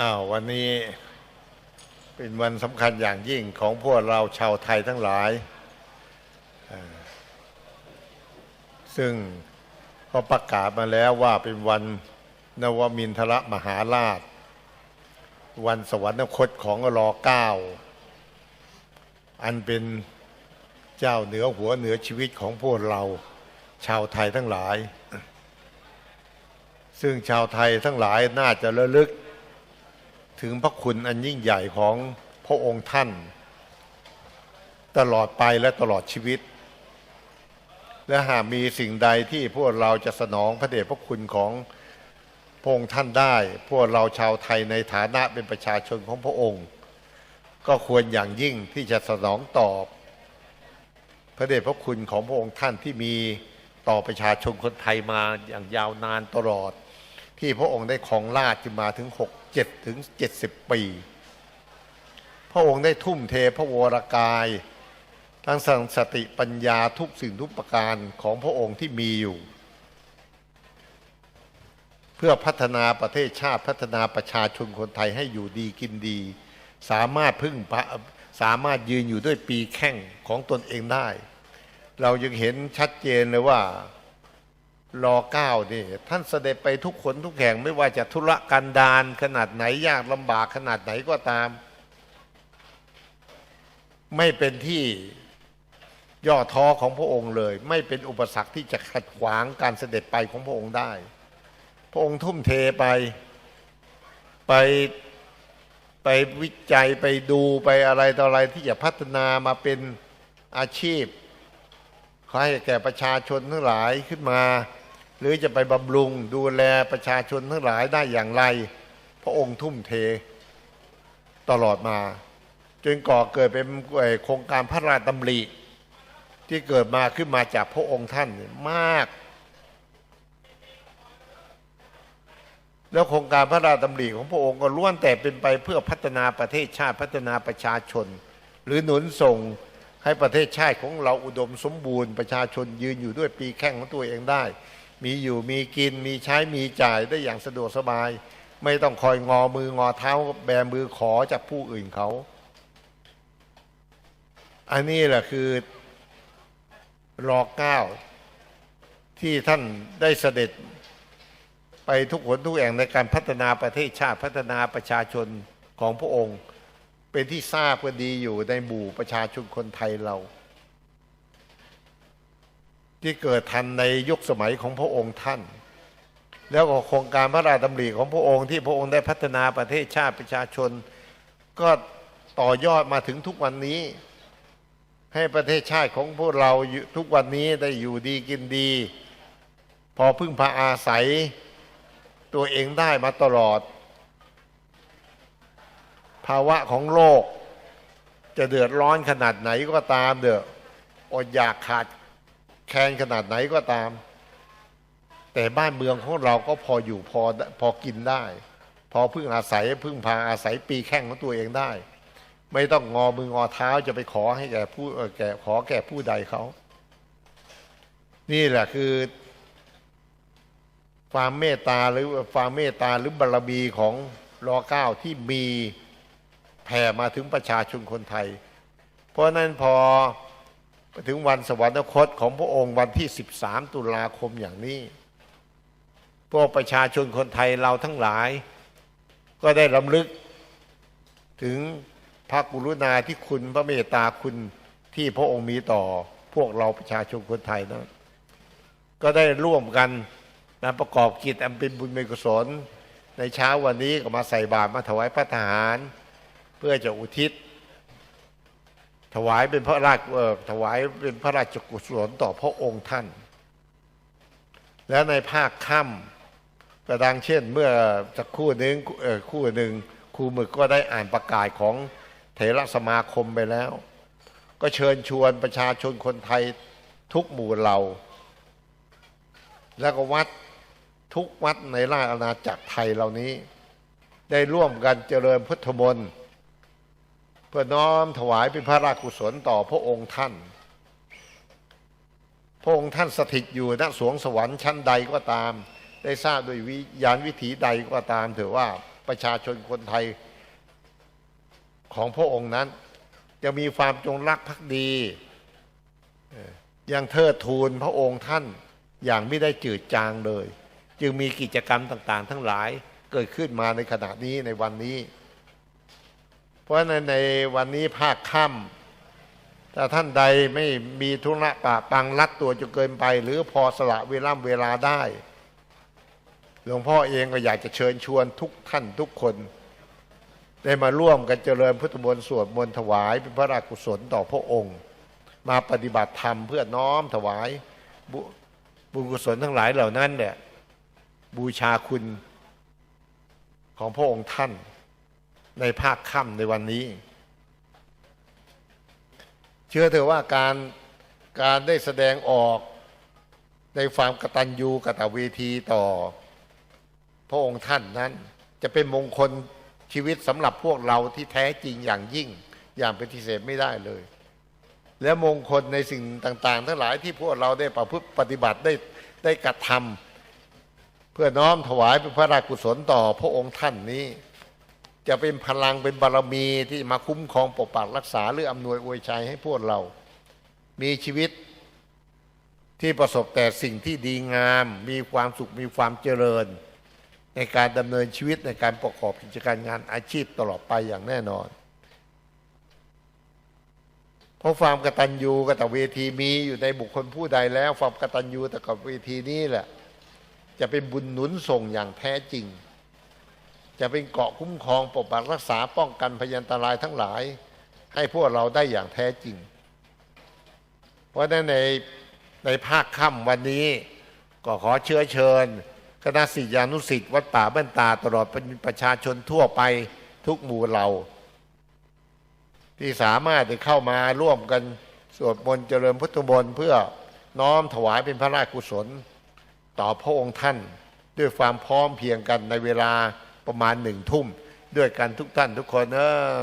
อ้าววันนี้เป็นวันสำคัญอย่างยิ่งของพวกเราชาวไทยทั้งหลาย ซึ่งก็ประกาศมาแล้วว่าเป็นวันนวมินทรมหาราช วันสวรรคตของรอเก้าอันเป็นเจ้าเหนือหัวเหนือชีวิตของพวกเราชาวไทยทั้งหลาย ซึ่งชาวไทยทั้งหลายน่าจะระลึก ถึงพระคุณอันยิ่งใหญ่ของพระองค์ท่าน ตลอดไปและตลอดชีวิต และหากมีสิ่งใดที่พวกเราจะสนองพระเดชพระคุณของพระองค์ท่านได้ พวกเราชาวไทยในฐานะเป็นประชาชนของพระองค์ ก็ควรอย่างยิ่งที่จะสนองตอบ พระเดชพระคุณของพระองค์ท่านที่มีต่อประชาชนคนไทยมาอย่างยาวนานตลอด ที่พระองค์ได้ครองราชย์มาถึง6 7ถึง70ปี พระองค์ได้ทุ่มเทพระวรกายทั้งสังสติปัญญาทุกสิ่งทุกประการของพระองค์ที่มีอยู่ เพื่อพัฒนาประเทศชาติพัฒนาประชาชนคนไทยให้อยู่ดีกินดี สามารถพึ่งพระสามารถยืนอยู่ด้วยปีแข้งของตนเองได้ เรายังเห็นชัดเจนเลยว่า รอเก้านี่ท่านเสด็จไปทุกคนทุกแห่งไม่ว่าจะธุระกันดารขนาดไหนยากลำบากขนาดไหนก็ตาม ไม่เป็นที่ย่อท้อของพระองค์เลย ไม่เป็นอุปสรรคที่จะขัดขวางการเสด็จไปของพระองค์ได้ พระองค์ทุ่มเทไปไปไปวิจัยไปดูไปอะไรต่ออะไรที่จะพัฒนามาเป็นอาชีพให้แก่ประชาชนทั้งหลายขึ้นมา หรือจะไปบำรุงดูแลประชาชนทั้งหลายได้อย่างไร พระองค์ทุ่มเทตลอดมา จนก่อเกิดเป็นโครงการพระราชดำริที่เกิดมาขึ้นมาจากพระองค์ท่านมาก แล้วโครงการพระราชดำริของพระองค์ก็ล้วนแต่เป็นไปเพื่อพัฒนาประเทศชาติพัฒนาประชาชน หรือหนุนส่งให้ประเทศชาติของเราอุดมสมบูรณ์ประชาชนยืนอยู่ด้วยปีแข้งของตัวเองได้ มีอยู่มีกินมีใช้มีจ่ายได้อย่างสะดวกสบาย ไม่ต้องคอยงอมืองอเท้าแบมือขอจากผู้อื่นเขา อันนี้แหละคือรอเก้าที่ท่านได้เสด็จไปทุกหนทุกแห่งในการพัฒนาประเทศชาติพัฒนาประชาชนของพระองค์ เป็นที่ทราบกันดีอยู่ในหมู่ประชาชนคนไทยเรา ที่เกิดทันในยุคสมัยของพระองค์ท่าน แล้วก็โครงการพระราชดำริของพระองค์ที่พระองค์ได้พัฒนาประเทศชาติประชาชน ก็ต่อยอดมาถึงทุกวันนี้ ให้ประเทศชาติของพวกเราอยู่ทุกวันนี้ได้อยู่ดีกินดี พอพึ่งพาอาศัยตัวเองได้มาตลอด ภาวะของโลกจะเดือดร้อนขนาดไหนก็ตามเด้ออดอยากขาด แคลนขนาดไหนก็ตาม แต่บ้านเมืองของเราก็พออยู่พอพอกินได้ พอพึ่งอาศัยพึ่งพาอาศัยปีแข้งของตัวเองได้ ไม่ต้องงอมืองอเท้าจะไปขอให้แก่ผู้แก่ขอแก่ผู้ใดเขานี่แหละคือ ความเมตตาหรือความเมตตาหรือบารมีของรอเก้าที่มีแผ่มาถึงประชาชนคนไทย เพราะนั้นพอ ถึงวันสวรรคตของพระองค์วันที่ 13 ตุลาคมอย่างนี้ พวกประชาชนคนไทยเราทั้งหลาย ก็ได้รำลึก ถึงพระกรุณาที่คุณพระเมตตาคุณที่พระองค์มีต่อพวกเราประชาชนคนไทยนะ ก็ได้ร่วมกันนะประกอบกิจอันเป็นบุญเป็นกุศลในเช้าวันนี้ก็มาใส่บาตรมาถวายพระทหาร เพื่อจะอุทิศ ถวายเป็นพระราชถวายเป็นพระราชกุศลต่อพระองค์ท่าน แล้วในภาคค่ำก็ดังเช่นเมื่อจะครู่หนึ่งคู่หนึ่งครูหมึกก็ได้อ่านประกาศของเถรสมาคมไปแล้ว ก็เชิญชวนประชาชนคนไทยทุกหมู่เหล่า แล้วก็วัดทุกวัดในราชอาณาจักรไทยเหล่านี้ ได้ร่วมกันเจริญพุทธมนต์ เพื่อน้อมถวายเป็นพระราชกุศลต่อพระองค์ท่าน พระองค์ท่านสถิตอยู่ณสวงสวรรค์ชั้นใดก็ตาม ได้ทราบโดยวิญญาณวิถีใดก็ตามเถอว่าประชาชนคนไทยของพระองค์นั้นจะมีความจงรักภักดียังเทิดทูนพระองค์ท่านอย่างไม่ได้จืดจางเลย จึงมีกิจกรรมต่าง ๆ ทั้งหลายเกิดขึ้นมาในขณะนี้ในวันนี้ ราะฉะนั้นในวันนี้ภาคค่ำถ้าท่านใดไม่มีธุระปะปังรัดตัวจนเกินไป หรือพอสละเวลาเวลาได้ หลวงพ่อเองก็อยากจะเชิญชวนทุกท่านทุกคน ได้มาร่วมกันเจริญพุทธมนต์สวดมนต์ถวาย เป็นพระราชกุศลต่อพระองค์ มาปฏิบัติธรรมเพื่อน้อมถวายบบุญกุศลทั้งหลายเหล่านั้นเนี่ยบูชาคุณของพระองค์ท่าน ในภาคค่ำในวันนี้ เชื่อเถอะว่าการการได้แสดงออกในความกตัญญูกตเวทีต่อ พระองค์ท่านนั้น จะเป็นมงคลชีวิตสำหรับพวกเราที่แท้จริงอย่างยิ่งอย่างปฏิเสธไม่ได้เลย และมงคลในสิ่งต่าง ๆ ทั้งหลายที่พวกเราได้ประพฤติปฏิบัติได้ได้กระทำเพื่อน้อมถวายเป็นพระราชกุศลต่อพระองค์ท่านนี้ จะเป็นพลังเป็นบารมีที่มาคุ้มครองปกปักรักษาหรืออำนวยอวยชัยให้พวกเรา มีชีวิตที่ประสบแต่สิ่งที่ดีงาม มีความสุขมีความเจริญ ในการดำเนินชีวิตในการประกอบกิจการงานอาชีพตลอดไปอย่างแน่นอน เพราะความกตัญญูกตเวทีมีอยู่ในบุคคลผู้ใดแล้วความกตัญญูแต่กับเวทีนี้แหละ จะเป็นบุญหนุนส่งอย่างแท้จริง จะเป็นเกาะคุ้มครองปกปักรักษาป้องกันพยันตรายทั้งหลาย ให้พวกเราได้อย่างแท้จริง เพราะนั้นในในภาคค่ำวันนี้ก็ขอเชื้อเชิญ คณะศิษยานุศิษย์วัดป่าบ้านตาตลอดเป็นประชาชนทั่วไปทุกหมู่เหล่า ที่สามารถได้เข้ามาร่วมกันสวดมนต์เจริญพุทธมนต์เพื่อน้อมถวายเป็นพระราชกุศล ต่อพระองค์ท่านด้วยความพร้อมเพียงกันในเวลา ประมาณหนึ่งทุ่ม ด้วยกันทุกท่านทุกคนเออ